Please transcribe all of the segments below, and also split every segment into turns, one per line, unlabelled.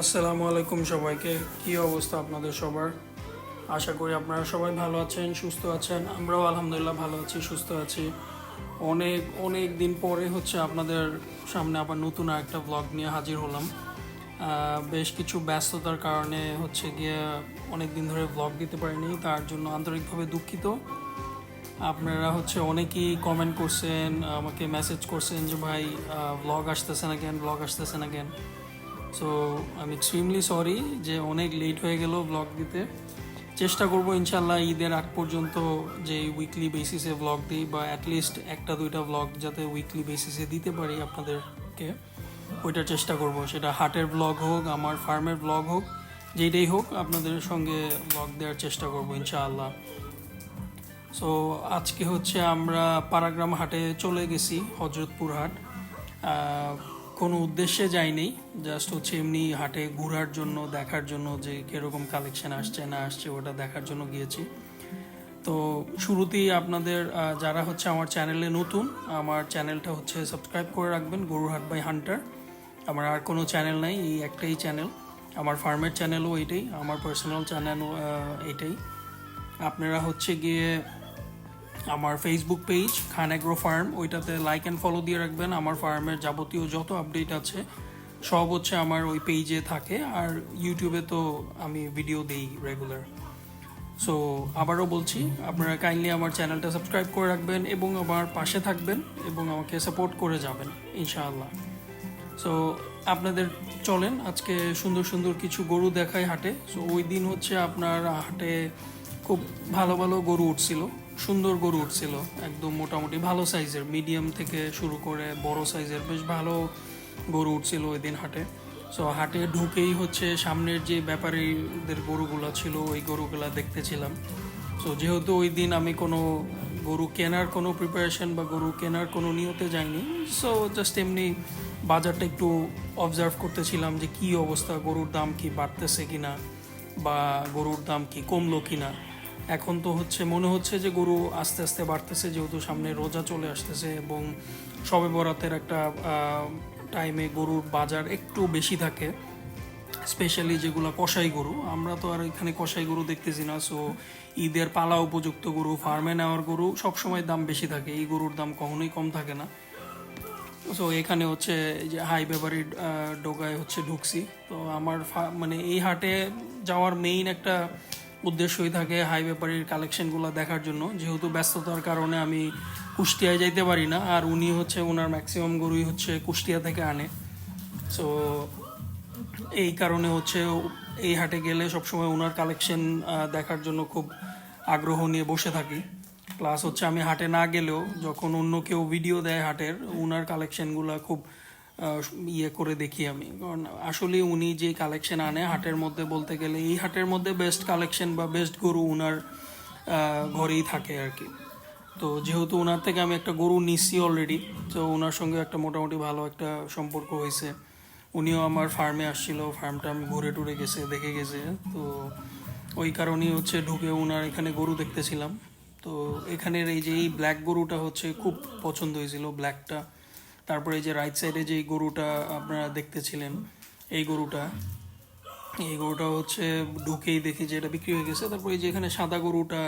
আসসালামু আলাইকুম সবাইকে। কি অবস্থা আপনাদের সবার? আশা করি আপনারা সবাই ভালো আছেন, সুস্থ আছেন। আমরাও আলহামদুলিল্লাহ ভালো আছি, সুস্থ আছি। অনেক অনেক দিন পরে হচ্ছে আপনাদের সামনে আবার নতুন একটা ব্লগ নিয়ে হাজির হলাম। বেশ কিছু ব্যস্ততার কারণে হচ্ছে গিয়ে অনেক দিন ধরে ব্লগ দিতে পারিনি, তার জন্য আন্তরিকভাবে দুঃখিত। আপনারা হচ্ছে অনেকেই কমেন্ট করছেন, আমাকে মেসেজ করছেন যে, ভাই ব্লগ আসতেছে না কেন ব্লগ আসতেছে না কেন? সো আমি এক্সট্রিমলি সরি যে অনেক লেট হয়ে গেল ব্লগ দিতে। চেষ্টা করব ইনশাল্লাহ ঈদের আগ পর্যন্ত যে উইকলি বেসিসে ব্লগ দিই বা অ্যাটলিস্ট একটা দুইটা ব্লগ যাতে উইকলি বেসিসে দিতে পারি আপনাদেরকে। ওইটার চেষ্টা করব। সেটা হাটের ব্লগ হোক, আমার ফার্মের ব্লগ হোক যেটাই হোক আপনাদের সঙ্গে ব্লগ দেওয়ার চেষ্টা করব ইনশাআল্লাহ। সো আজকে হচ্ছে আমরা পারাগ্রাম হাটে চলে গেছি, হজরতপুর হাট। কোনো উদ্দেশ্যে যাইনি জাস্ট হচ্ছে এমনি হাটে ঘোরার জন্য, দেখার জন্য যে কীরকম কালেকশন আসছে না আসছে ওটা দেখার জন্য গিয়েছি। তো শুরুতেই আপনাদের যারা হচ্ছে আমার চ্যানেলে নতুন, আমার চ্যানেলটা হচ্ছে সাবস্ক্রাইব করে রাখবেন গরুহাট বাই হান্টার আমার আর কোনো চ্যানেল নাই, এই একটাই চ্যানেল আমার ফার্মের চ্যানেলও এইটাই আমার পার্সোনাল চ্যানেলও এইটাই আপনারা হচ্ছে গিয়ে আমার Facebook page Khan agro farm ওইটাতে লাইক অ্যান্ড ফলো দিয়ে রাখবেন। আমার ফার্মের যাবতীয় যত আপডেট আছে, সব হচ্ছে আমার ওই পেজে থাকে। আর ইউটিউবে তো আমি ভিডিও দিই রেগুলার সো আবারও বলছি, আপনারা কাইন্ডলি আমার চ্যানেলটা সাবস্ক্রাইব করে রাখবেন এবং আমার পাশে থাকবেন এবং আমাকে সাপোর্ট করে যাবেন, ইনশাআল্লাহ। সো আপনাদের চলেন, আজকে সুন্দর সুন্দর কিছু গরু দেখায় হাটে। সো ওই দিন হচ্ছে আপনার হাটে খুব ভালো ভালো গরু উঠছিল। সুন্দর গরু উঠছিল, একদম মোটামুটি ভালো সাইজের মিডিয়াম থেকে শুরু করে বড় সাইজের বেশ ভালো গরু উঠছিল ওই দিন হাটে। সো হাটে ঢুকেই হচ্ছে সামনের যে ব্যাপারীদের গরুগুলো ছিল, ওই গরুগুলা দেখতেছিলাম। সো যেহেতু ওই দিন আমি কোনো গরু কেনার কোনো প্রিপারেশন বা গরু কেনার কোনো নিয়তে যাইনি সো জাস্ট এমনি বাজারটা একটু অবজার্ভ করতেছিলাম যে কি অবস্থা, গরুর দাম কি বাড়তেছে কিনা বা গরুর দাম কি কমলো কিনা। এখন তো হচ্ছে মনে হচ্ছে যে গরু আস্তে আস্তে বাড়তেছে, যেহেতু সামনে রোজা চলে আসতেছে এবং সবে বরাতের একটা টাইমে গরুর বাজার একটু বেশি থাকে স্পেশালি যেগুলো কষাই গরু। আমরা তো আর এখানে কষাই গরু দেখতেছি না সো ঈদের পালা উপযুক্ত গরু ফার্মে নেওয়ার গরু সবসময় দাম বেশি থাকে, এই গরুর দাম কখনোই কম থাকে না। সো এখানে হচ্ছে যে হাই ব্যাপারি ডোগায় হচ্ছে ঢুকছি। তো আমার মানে এই হাটে যাওয়ার মেইন একটা উদ্দেশ্যই থাকে হাই ব্যাপারির কালেকশনগুলো দেখার জন্য। যেহেতু ব্যস্ততার কারণে আমি কুষ্টিয়ায় যাইতে পারি না, আর উনি হচ্ছে ওনার ম্যাক্সিমাম গরুই হচ্ছে কুষ্টিয়া থেকে আনে। সো এই কারণে হচ্ছে এই হাটে গেলে সবসময় ওনার কালেকশন দেখার জন্য খুব আগ্রহ নিয়ে বসে থাকি। প্লাস হচ্ছে আমি হাটে না গেলেও যখন অন্য কেউ ভিডিও দেয় হাটের ওনার কালেকশনগুলো খুব ইয়ে করে দেখি আমি। কারণ আসলে উনি যে কালেকশন আনে, হাটের মধ্যে বলতে গেলে এই হাটের মধ্যে বেস্ট কালেকশন বা বেস্ট গরু ওনার ঘরেই থাকে আর কি। তো যেহেতু ওনার থেকে আমি একটা গরু নিচ্ছি অলরেডি তো ওনার সঙ্গে একটা মোটামুটি ভালো একটা সম্পর্ক হয়েছে। উনিও আমার ফার্মে আসছিল ফার্মটা আমি ঘুরে টুরে গেছে, দেখে গেছে। তো ওই কারণেই হচ্ছে ঢুকে ওনার এখানে গরু দেখতেছিলাম। তো এখানের এই যে এই ব্ল্যাক গরুটা হচ্ছে খুব পছন্দ হয়েছিল ব্ল্যাকটা তারপরে এই যে রাইট সাইডে যে গরুটা আপনারা দেখতেছিলেন, এই গরুটা এই গরুটা হচ্ছে ঢুকেই দেখি যে এটা বিক্রি হয়ে গেছে। তারপরে যে এখানে সাদা গরুটা,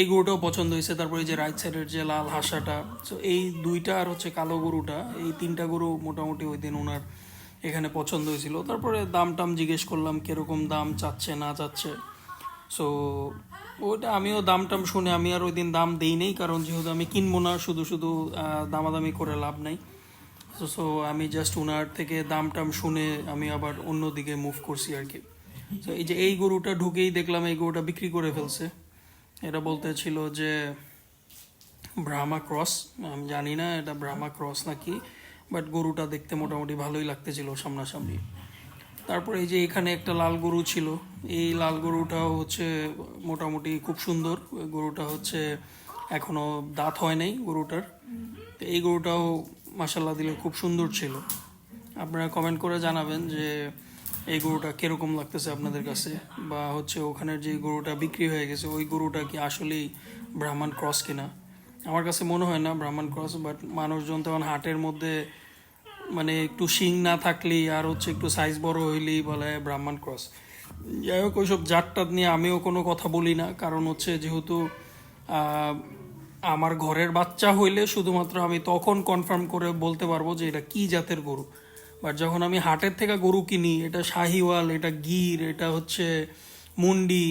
এই গরুটাও পছন্দ হয়েছে। তারপরে যে রাইট সাইডের যে লাল হাসাটা তো এই দুইটা আর হচ্ছে কালো গরুটা, এই তিনটা গরু মোটামুটি ওই দিন ওনার এখানে পছন্দ হয়েছিল। তারপরে দাম টাম জিজ্ঞেস করলাম, কীরকম দাম চাচ্ছে, না চাচ্ছে। সো ওইটা আমিও দাম টাম শুনে আমি আর ওই দিন দাম দেই নেই, কারণ যেহেতু আমি কিনবো না, শুধু শুধু দামাদামি করে লাভ নাই। সো আমি জাস্ট ওনার থেকে দাম টাম শুনে আমি আবার অন্য দিকে মুভ করছি আর কি। তো এই যে এই গরুটা ঢুকেই দেখলাম, এই গরুটা বিক্রি করে ফেলছে। এটা বলতে ছিল যে ব্রাহ্মা ক্রস আমি জানি না এটা ব্রাহ্মা ক্রস নাকি বাট গরুটা দেখতে মোটামুটি ভালোই লাগতেছিল সামনাসামনি। তারপরে এই যে এখানে একটা লাল গরু ছিল, এই লাল গরুটাও হচ্ছে মোটামুটি খুব সুন্দর। গরুটা হচ্ছে এখনও দাঁত হয় নাই গরুটার। তো এই গরুটাও মাসাল্লাহ দিলে খুব সুন্দর ছিল। আপনারা কমেন্ট করে জানাবেন যে এই গরুটা কীরকম লাগতেছে আপনাদের কাছে, বা হচ্ছে ওখানের যে গরুটা বিক্রি হয়ে গেছে, ওই গরুটা কি আসলেই ব্রাহ্মণ ক্রস কিনা? আমার কাছে মনে হয় না ব্রাহ্মণ ক্রস বাট মানুষজন তখন হাটের মধ্যে মানে একটু শিং না থাকলেই আর হচ্ছে একটু সাইজ বড় হইলেই বলে ব্রাহ্মণ ক্রস যাই হোক, ওইসব জাতটাত নিয়ে আমিও কোনো কথা বলি না, কারণ হচ্ছে যেহেতু আমার ঘরের বাচ্চা হইলে শুধুমাত্র আমি তখন কনফার্ম করে বলতে পারব যে এটা কি জাতের গরু। বাট যখন আমি হাটের থেকে গরু কিনি, এটা শাহিওয়াল, এটা গির, এটা হচ্ছে মুন্ডি,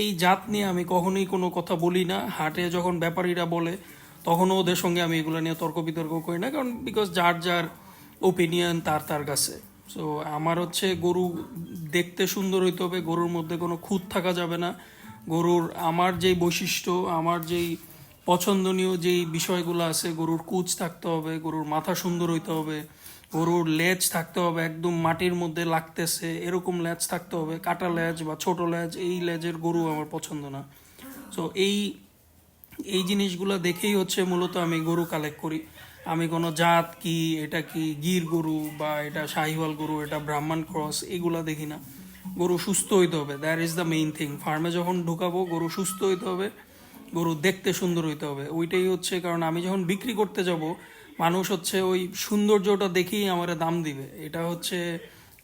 এই জাত নিয়ে আমি কখনোই কোনো কথা বলি না। হাটে যখন ব্যাপারীরা বলে, তখনও ওদের সঙ্গে আমি এগুলো নিয়ে তর্ক বিতর্ক করি না, কারণ বিকজ যার যার ওপিনিয়ন তার তার কাছে। সো আমার হচ্ছে গরু দেখতে সুন্দর হইতে হবে, গরুর মধ্যে কোনো খুঁত থাকা যাবে না। গরুর আমার যেই বৈশিষ্ট্য, আমার যেই পছন্দনীয় যেই বিষয়গুলো আছে, গরুর কুচ থাকতে হবে, গরুর মাথা সুন্দর হইতে হবে, গরুর লেজ থাকতে হবে, একদম মাটির মধ্যে লাগতেছে, এরকম লেজ থাকতে হবে, কাটা লেজ বা ছোট লেজ, এই লেজের গরু আমার পছন্দ না। সো এই এই জিনিসগুলো দেখেই হচ্ছে মূলত আমি গরু কালেক্ট করি। আমি কোনো জাত কি, এটা কি গির গরু বা এটা শাহিওয়াল গরু, এটা ব্রাহ্মণ ক্রস, এগুলা দেখি না। গরু সুস্থ হইতে হবে that is the main thing ফার্মে যখন ঢুকাবো, গরু সুস্থ হইতে হবে গরু দেখতে সুন্দর হইতে হবে। ওইটাই হচ্ছে কারণ আমি যখন বিক্রি করতে যাব, মানুষ হচ্ছে ওই সৌন্দর্যটা দেখেই আমার দাম দিবে। এটা হচ্ছে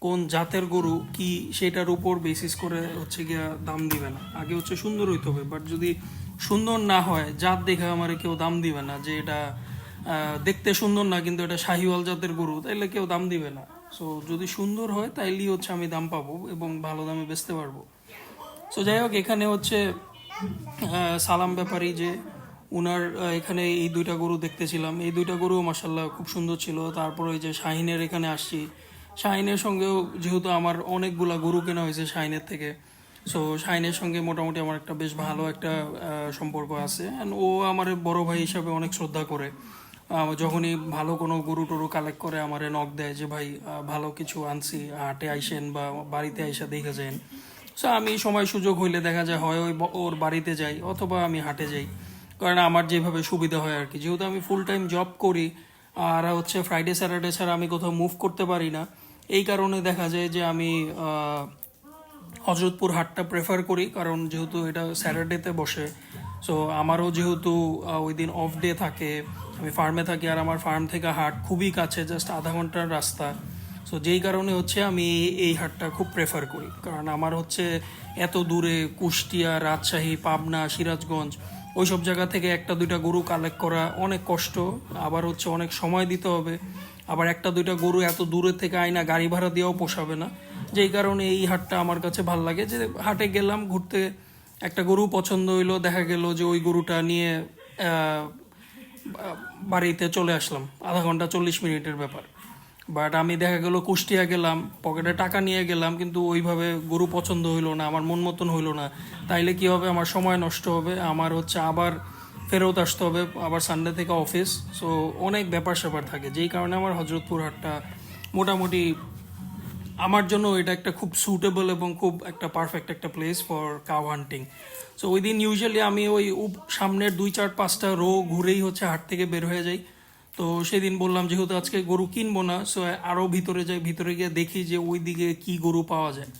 কোন জাতের গরু, কি সেটার উপর বেসিস করে হচ্ছে গিয়া দাম দিবে না। আগে হচ্ছে সুন্দর হইতে হবে বাট যদি সুন্দর না হয়, জাত দেখে আমার কেউ দাম দিবে না যে এটা দেখতে সুন্দর না, কিন্তু এটা শাহিওয়াল জাতের গরু, তাইলে কেউ দাম দিবে না। সো যদি সুন্দর হয়, তাইলেই হচ্ছে আমি দাম পাবো এবং ভালো দামে বেচতে পারব। সো যাই হোক, এখানে হচ্ছে সালাম ব্যাপারী যে উনার এখানে এই দুইটা গরু দেখতেছিলাম। এই দুইটা গরু মাসাল্লাহ খুব সুন্দর ছিল। তারপর ওই যে শাহিনের এখানে আসছি। শাহিনের সঙ্গেও যেহেতু আমার অনেকগুলা গরু কেনা হয়েছে শাহিনের থেকে সো শাহিনের সঙ্গে মোটামুটি আমার একটা বেশ ভালো একটা সম্পর্ক আছে। অ্যান্ড ও আমার বড় ভাই হিসাবে অনেক শ্রদ্ধা করে। যখনই ভালো কোনো গরু টরু কালেক্ট করে, আমারে নখ দেয় যে, ভাই ভালো কিছু আনছি, হাটে আইসেন বা বাড়িতে আইসা দেখে যান সো আমি সময় সুযোগ হইলে দেখা যায় হয় ওই ওর বাড়িতে যাই অথবা আমি হাটে যাই। কারণ আমার যেভাবে সুবিধা হয় আর কি। যেহেতু আমি ফুল টাইম জব করি, আর হচ্ছে ফ্রাইডে স্যাটারডে ছাড়া আমি কোথাও মুভ করতে পারি না, এই কারণে দেখা যায় যে আমি হজরতপুর হাটটা প্রেফার করি। কারণ যেহেতু এটা স্যাটারডেতে বসে সো আমারও যেহেতু ওই দিন অফ ডে থাকে, আমি ফার্মে থাকি, আর আমার ফার্ম থেকে হাট খুবই কাছে জাস্ট আধা ঘণ্টার রাস্তা। সো যেই কারণে হচ্ছে আমি এই- হাটটা খুব প্রেফার করি। কারণ আমার হচ্ছে এত দূরে কুষ্টিয়া, রাজশাহী, পাবনা, সিরাজগঞ্জ, ওইসব জায়গা থেকে একটা, দুইটা গরু কালেক্ট করা অনেক কষ্ট। আবার হচ্ছে অনেক সময় দিতে হবে। আবার একটা, দুইটা গরু এত দূরে থেকে আইনা গাড়ি ভাড়া দিয়েও পোষাবে না। যেই কারণে এই হাটটা আমার কাছে ভালো লাগে যে হাটে গেলাম, ঘুরতে একটা গরু পছন্দ হইল, দেখা গেল যে ওই গরুটা নিয়ে বাড়িতে চলে আসলাম। আধা ঘণ্টা চল্লিশ মিনিটের ব্যাপার। বাট আমি দেখা গেল কুষ্টিয়া গেলাম, পকেটে টাকা নিয়ে গেলাম, কিন্তু ওইভাবে গরু পছন্দ হইল না, আমার মন মতন হইল না। তাইলে কি হবে? আমার সময় নষ্ট হবে, আমার হচ্ছে আবার ফেরত আসতে হবে, আবার সানডে থেকে অফিস সো অনেক ব্যাপার স্যাপার থাকে। যেই কারণে আমার হজরতপুর হাটটা মোটামুটি আমার জন্য এটা একটা খুব সুটেবল এবং খুব একটা পারফেক্ট একটা place for cow hunting so ওই দিন ইউজুয়ালি আমি ওই সামনের দুই চার পাঁচটা রো ঘুরেই হচ্ছে হাট থেকে বের হয়ে যাই। তো সেদিন বললাম যেহেতু আজকে গরু কিনবো না সো আরও ভিতরে যাই, ভিতরে গিয়ে দেখি যে ওই দিকে কি গরু পাওয়া যায়।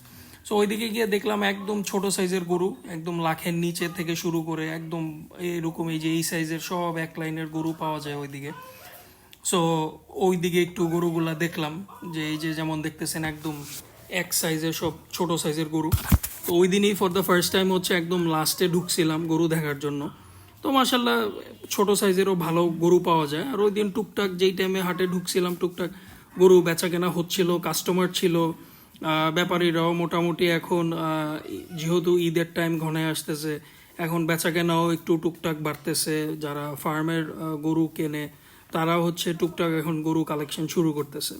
সো ওইদিকে গিয়ে দেখলাম একদম ছোট সাইজের গরু, একদম লাখের নিচে থেকে শুরু করে একদম এরকম এই যে এই সাইজের সব এক লাইনের গরু পাওয়া যায় ওইদিকে সো ওই দিকে একটু গরুগুলা দেখলাম, যে এই যে যেমন দেখতেছেন একদম এক সাইজের সব ছোট সাইজের গরু। তো ওই দিনই ফর দ্য ফার্স্ট টাইম হচ্ছে একদম লাস্টে ঢুকছিলাম গরু দেখার জন্য। তো মাসাল্লাহ ছোট সাইজেরও ভালো গরু পাওয়া যায়। আর ওই দিন টুকটাক যেই টাইমে হাটে ঢুকছিলাম, টুকটাক গরু বেচা কেনা হচ্ছিল কাস্টমার ছিল। ব্যাপারীরাও মোটামুটি এখন যেহেতু ঈদের টাইম ঘনে আসতেছে, এখন বেচা কেনাও একটু টুকটাক বাড়তেছে। যারা ফার্মের গরু কেনে তারা হচ্ছে টুকটাক এখন গরু কালেকশন শুরু করতেছে।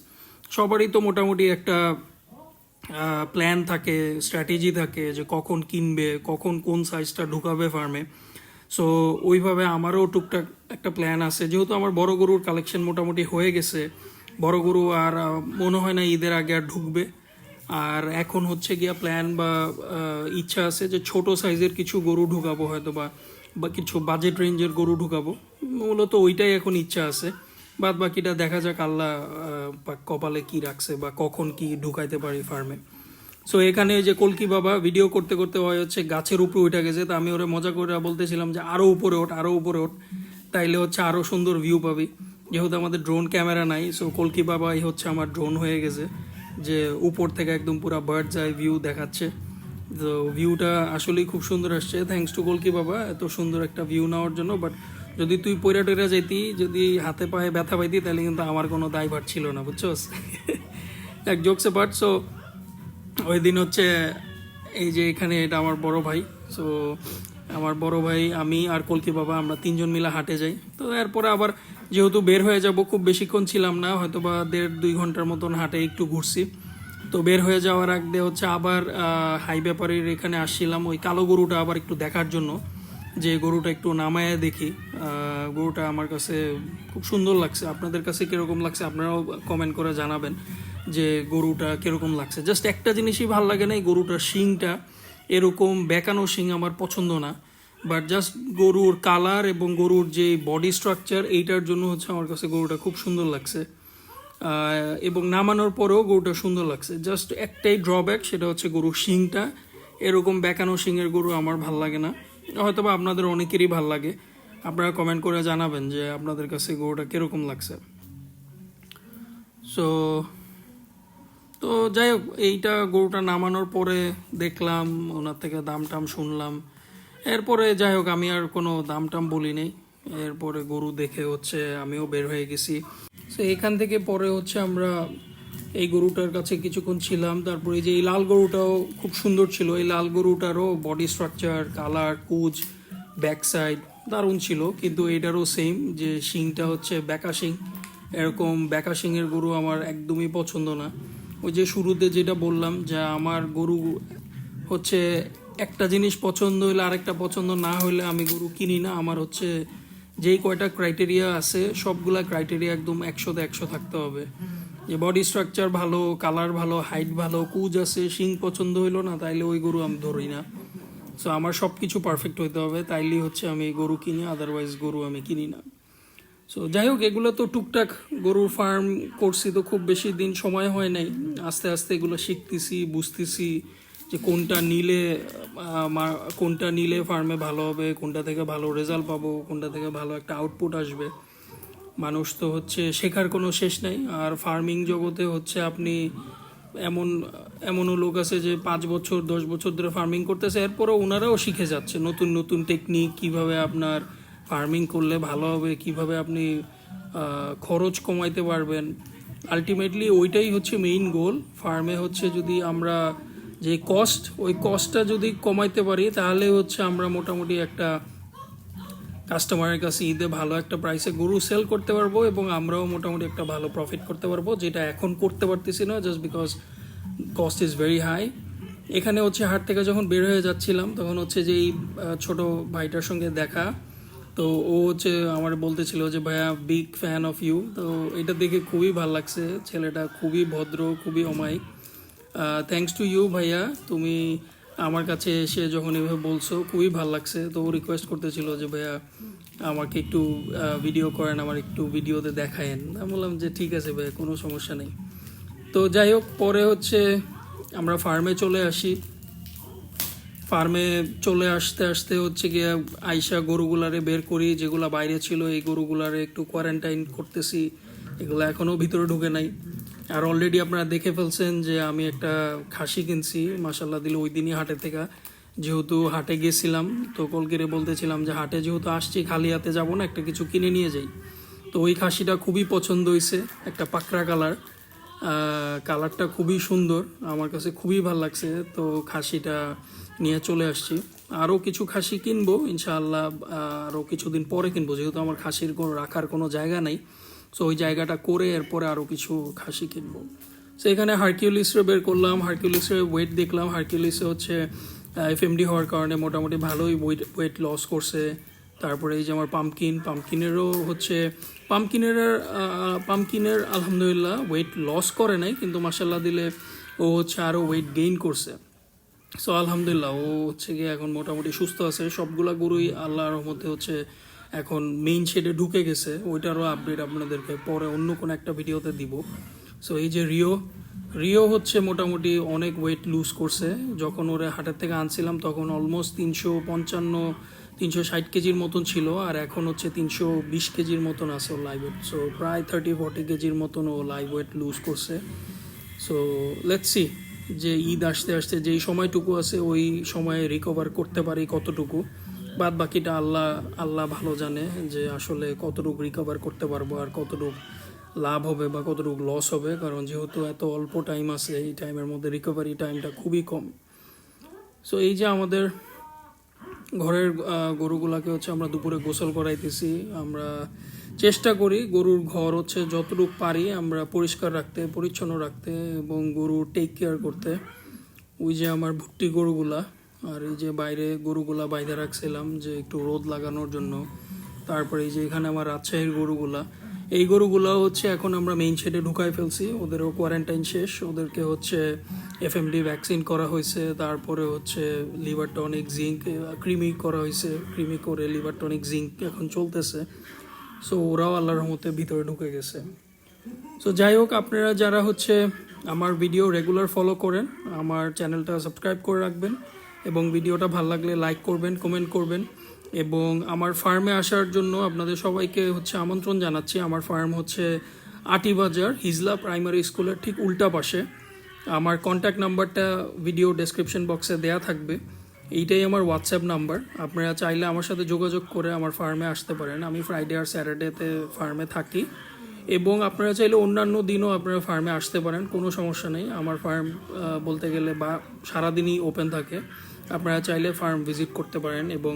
সবারই তো মোটামুটি একটা প্ল্যান থাকে স্ট্র্যাটেজি থাকে যে কখন কিনবে, কখন কোন সাইজটা ঢুকাবে ফার্মে সো ওইভাবে আমারও টুকটাক একটা প্ল্যান আছে। যেহেতু আমার বড় গরুর কালেকশন মোটামুটি হয়ে গেছে, বড় গরু আর মনে হয় না ঈদের আগে আর ঢুকবে। আর এখন হচ্ছে গিয়া প্ল্যান বা ইচ্ছা আছে যে ছোট সাইজের কিছু গরু ঢুকাবো হয়তো বা বা কিছু বাজেট রেঞ্জের গরু ঢুকাবো। মূলত ওইটাই এখন ইচ্ছা আছে। বাদ বাকিটা দেখা যাক আল্লাহ কপালে কি রাখছে বা কখন কি ঢুকাইতে পারি ফার্মে সো এখানে যে কলকি বাবা ভিডিও করতে করতে হয় হচ্ছে গাছের উপরে উঠে গেছে। তো আমি ওরে মজা করে বলতেছিলাম যে আরও উপরে ওঠ আরও উপরে ওঠ, তাইলে হচ্ছে আরও সুন্দর ভিউ পাবি। যেহেতু আমাদের ড্রোন ক্যামেরা নাই সো কলকি বাবাই হচ্ছে আমার ড্রোন হয়ে গেছে, যে উপর থেকে একদম পুরো বার্ড যায় ভিউ দেখাচ্ছে। তো ভিউটা আসলেই খুব সুন্দর আসছে। থ্যাঙ্কস টু কলকি বাবা, এত সুন্দর একটা ভিউ নেওয়ার জন্য। বাট যদি তুই পয়রা টয়রা যেতি যদি হাতে পায়ে ব্যথা পাইতি তাহলে কিন্তু আমার কোনো দায়ভার ছিল না, বুঝছোস? এক জোকসে বাট সো ওই দিন হচ্ছে এই যে এখানে এটা আমার বড় ভাই সো আমার বড় ভাই, আমি আর কলকি বাবা আমরা তিনজন মিলে হাটে যাই। তো এরপরে আবার যেহেতু বের হয়ে যাব, খুব বেশিক্ষণ ছিলাম না হয়তো বা দেড় দুই ঘণ্টার মতন হাটে একটু ঘুরছি। তো বের হয়ে যাওয়ার আগ হচ্ছে আবার হাই ব্যাপারের এখানে আসছিলাম, ওই কালো গরুটা আবার একটু দেখার জন্য। যে গরুটা একটু নামায় দেখি গরুটা আমার কাছে খুব সুন্দর লাগছে। আপনাদের কাছে কীরকম লাগছে, আপনারাও কমেন্ট করে জানাবেন। যে গরুটা কীরকম লাগছে। জাস্ট একটা জিনিসই ভালো লাগে না এই গরুটার শিংটা। এরকম বেঁকানো শিং আমার পছন্দ না। বাট জাস্ট গরুর কালার এবং গরুর যে বডি স্ট্রাকচার এইটার জন্য হচ্ছে আমার কাছে গরুটা খুব সুন্দর লাগছে। এবং নামানোর পরেও গরুটা সুন্দর লাগছে। জাস্ট একটাই ড্রব্যাক সেটা হচ্ছে গরুর শিংটা। এরকম বেঁকানো শিংয়ের গরু আমার ভালো লাগে না। হয়তো বা আপনাদের অনেকেরই ভালো লাগে। আপনারা কমেন্ট করে জানাবেন যে আপনাদের কাছে গরুটা কীরকম লাগছে। সো তো যাই হোক, এইটা গরুটা নামানোর পরে দেখলাম, ওনার থেকে দাম টাম শুনলাম। এরপরে যাই হোক, আমি আর কোনো দাম টাম বলি নেই। এরপরে গরু দেখে হচ্ছে আমিও বের হয়ে গেছি। তো এখান থেকে পরে হচ্ছে আমরা এই গরুটার কাছে কিছুক্ষণ ছিলাম। তারপরে যে এই লাল গরুটাও খুব সুন্দর ছিল। এই লাল গরুটারও বডি স্ট্রাকচার কালার কুচ ব্যাক সাইড দারুণ ছিল। কিন্তু এটারও সেম যে শিংটা হচ্ছে ব্যাকা শিং। এরকম ব্যাকা শিংয়ের গরু আমার একদমই পছন্দ না। ওই যে শুরুতে যেটা বললাম যে আমার গরু হচ্ছে একটা জিনিস পছন্দ হইলে আরেকটা পছন্দ না হইলে আমি গরু কিনি না। আমার হচ্ছে যেই কয়টা ক্রাইটেরিয়া আছে, সবগুলা ক্রাইটেরিয়া একদম একশোতে একশো থাকতে হবে। যে বডি স্ট্রাকচার ভালো কালার ভালো হাইট ভালো, কুজ আছে, শিং পছন্দ হইল না, তাইলে ওই গরু আমি ধরি না। সো আমার সব কিছু পারফেক্ট হইতে হবে, তাইলেই হচ্ছে আমি গরু কিনি আদারওয়াইজ গরু আমি কিনি না। সো যাই হোক এগুলো তো টুকটাক গরুর ফার্ম করছি তো খুব বেশি দিন সময় হয় নাই। আস্তে আস্তে এগুলো শিখতেছি, বুঝতেছি যে কোনটা নিলে কোনটা নিলে ফার্মে ভালো হবে, কোনটা থেকে ভালো রেজাল্ট পাবো, কোনটা থেকে ভালো একটা আউটপুট আসবে। মানুষ তো হচ্ছে শেখার কোনো শেষ নাই। আর ফার্মিং জগতে হচ্ছে আপনি এমন, এমনও লোক আছে যে পাঁচ বছর, দশ বছর ধরে ফার্মিং করতেছে, এরপরও ওনারাও শিখে যাচ্ছে নতুন নতুন টেকনিক কীভাবে আপনার ফার্মিং করলে ভালো হবে, কীভাবে আপনি খরচ কমাইতে পারবেন। আলটিমেটলি ওইটাই হচ্ছে মেইন গোল ফার্মে হচ্ছে যদি আমরা যে কস্ট ওই কস্টটা যদি কমাইতে পারি, তাহলে হচ্ছে আমরা মোটামুটি একটা কাস্টমারের কাছে ঈদে ভালো একটা প্রাইসে গরু সেল করতে পারব এবং আমরাও মোটামুটি একটা ভালো প্রফিট করতে পারব, যেটা এখন করতে পারতেছি না just because cost is very high এখানে হচ্ছে হাট থেকে যখন বের হয়ে যাচ্ছিলাম, তখন হচ্ছে যে এই ছোট ভাইটার সঙ্গে দেখা। তো ও হচ্ছে আমার বলতেছিল যে, ভাইয়া বিগ ফ্যান অফ ইউ তো এটা দেখে খুবই ভালো লাগছে। ছেলেটা খুবই ভদ্র, খুবই অমায়িক। থ্যাঙ্কস টু ইউ ভাইয়া। তুমি আমার কাছে এসে যখন এভাবে বলছো, খুবই ভালো লাগছে। তো ও রিকোয়েস্ট করতেছিল যে, ভাইয়া, আমাকে একটু ভিডিও করেন, আমার একটু ভিডিওতে দেখায়েন। আমি বললাম যে, ঠিক আছে ভাইয়া, কোনো সমস্যা নেই। তো যাই হোক, পরে হচ্ছে আমরা ফার্মে চলে আসি। ফার্মে চলে আসতে আসতে হচ্ছে গিয়ে আইসা গরুগুলারে বের করি, যেগুলা বাইরে ছিল এই গরুগুলারে একটু কোয়ারেন্টাইন করতেছি, এগুলো এখনও ভিতরে ঢুকে নাই। আর অলরেডি আপনারা দেখে ফেলছেন যে আমি একটা খাসি কিনছি মাসাল্লাহ দিল ওই দিনই হাটে থেকে। যেহেতু হাটে গেছিলাম, তো কলকেরে বলতেছিলাম যে হাটে যেহেতু আসছি, খালি হাতে যাব না, একটা কিছু কিনে নিয়ে যাই। তো ওই খাসিটা খুবই পছন্দ হয়েছে একটা পাকড়া কালার। কালারটা খুবই সুন্দর, আমার কাছে খুবই ভালো লাগছে। তো খাসিটা নিয়ে চলে আসছি। আরও কিছু খাসি কিনবো, ইনশাআল্লাহ আরও কিছুদিন পরে কিনবো, যেহেতু আমার খাসির কোনো রাখার কোনো জায়গা নেই। সো ওই জায়গাটা করে এরপরে আরও কিছু খাসি কিনবো। সো এখানে হারকিউলিসরে বের করলাম, হারকিউলিসের ওয়েট দেখলাম, হারকিউলিসে হচ্ছে এফএমডি হওয়ার কারণে মোটামুটি ভালোই ওয়েট ওয়েট লস করছে। তারপরে এই যে আমার পামকিন পামকিনেরও হচ্ছে পামকিনের পামকিনের আলহামদুলিল্লাহ ওয়েট লস করে নাই, কিন্তু মাসাল্লাহ দিলে ও হচ্ছে আরও ওয়েট গেইন করছে। সো আলহামদুলিল্লাহ, ও হচ্ছে গিয়ে এখন মোটামুটি সুস্থ আছে। সবগুলা গরুই আল্লাহর মধ্যে হচ্ছে এখন মেইন শেডে ঢুকে গেছে। ওইটারও আপডেট আপনাদেরকে পরে অন্য কোনো একটা ভিডিওতে দিব। সো এই যে রিও রিও হচ্ছে মোটামুটি অনেক ওয়েট লুজ করছে। যখন ওরে হাটের থেকে আনছিলাম, তখন অলমোস্ট তিনশো পঞ্চান্ন, তিনশো ষাট কেজির মতন ছিল, আর এখন হচ্ছে তিনশো বিশ কেজির মতন আছে ও লাইভ ওয়েট সো প্রায় থার্টি ফর্টি কেজির মতন ও লাইভ ওয়েট লুজ করছে। সো লেটস যে ঈদ আসতে আসতে যেই সময়টুকু আছে ওই সময়ে রিকভার করতে পারি কতটুকু। বাদ বাকিটা আল্লাহ আল্লাহ ভালো জানে যে আসলে কতটুকু রিকভার করতে পারব আর কতটুকু লাভ হবে বা কতটুকু লস হবে। কারণ যেহেতু এত অল্প টাইম আছে, এই টাইমের মধ্যে রিকভারি টাইমটা খুবই কম। সো এই যে আমাদের ঘরের গরুগুলাকে হচ্ছে আমরা দুপুরে গোসল করাইতেছি। আমরা চেষ্টা করি গরুর ঘর হচ্ছে যতটুকু পারি আমরা পরিষ্কার রাখতে, পরিচ্ছন্ন রাখতে এবং গরুর টেক কেয়ার করতে। ওই যে আমার ভুট্টি গরুগুলা আর এই যে বাইরে গরুগুলা বাইরে রাখছিলাম যে একটু রোদ লাগানোর জন্য। তারপরে এই যে এখানে আমার রাজশাহীর গরুগুলা, এই গরুগুলো হচ্ছে এখন আমরা মেইন শেডে ঢুকাই ফেলছি। ওদেরও কোয়ারেন্টাইন শেষ, ওদেরকে হচ্ছে এফএমডি ভ্যাকসিন করা হয়েছে। তারপরে হচ্ছে লিভার টনিক জিঙ্ক ক্রিমি করা হয়েছে। ক্রিমি করে লিভার টনিক জিঙ্ক এখন চলতেছে। সো ওরাও আল্লাহর রহমতে ভিতরে ঢুকে গেছে। সো যাই হোক, আপনারা যারা হচ্ছে আমার ভিডিও রেগুলার ফলো করেন, আমার চ্যানেলটা সাবস্ক্রাইব করে রাখবেন এবং ভিডিওটা ভালো লাগলে লাইক করবেন কমেন্ট করবেন এবং আমার ফার্মে আসার জন্য আপনাদের সবাইকে হচ্ছে আমন্ত্রণ জানাচ্ছি। আমার ফার্ম হচ্ছে আটিবাজার, হিজলা প্রাইমারি স্কুলের ঠিক উল্টা পাশে। আমার কন্ট্যাক্ট নাম্বারটা ভিডিও ডেসক্রিপশন বক্সে দেয়া থাকবে। এইটাই আমার হোয়াটসঅ্যাপ নাম্বার আপনারা চাইলে আমার সাথে যোগাযোগ করে আমার ফার্মে আসতে পারেন। আমি ফ্রাইডে আর স্যাটারডেতে ফার্মে থাকি। এবং আপনারা চাইলে অন্যান্য দিনও আপনারা ফার্মে আসতে পারেন। কোনো সমস্যা নেই। আমার ফার্ম বলতে গেলে বা সারাদিনই ওপেন থাকে। আপনারা চাইলে ফার্ম ভিজিট করতে পারেন এবং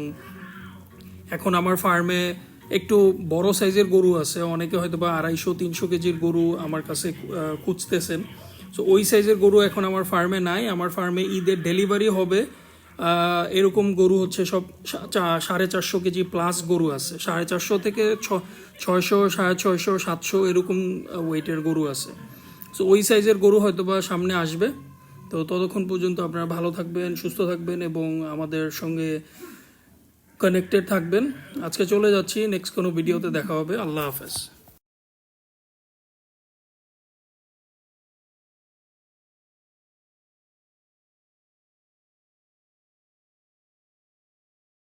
এখন আমার ফার্মে একটু বড় সাইজের গরু আছে। অনেকে হয়তো বা আড়াইশো, তিনশো কেজির গরু আমার কাছে খুঁজতেছেন। সো ওই সাইজের গরু এখন আমার ফার্মে নাই। আমার ফার্মে ঈদের ডেলিভারি হবে এরকম গরু হচ্ছে সব সাড়ে চারশো কেজি প্লাস গরু আছে। সাড়ে চারশো থেকে ছয়শো, সাড়ে ছয়শো, সাতশো এরকম ওয়েটের গরু আছে। সো ওই সাইজের গরু হয়তো বা সামনে আসবে। তো ততক্ষণ পর্যন্ত আপনারা ভালো থাকবেন, সুস্থ থাকবেন এবং আমাদের সঙ্গে কানেক্টেড থাকবেন। আজকে চলে যাচ্ছি নেক্সট কোনো ভিডিওতে দেখা হবে। আল্লাহ হাফেজ।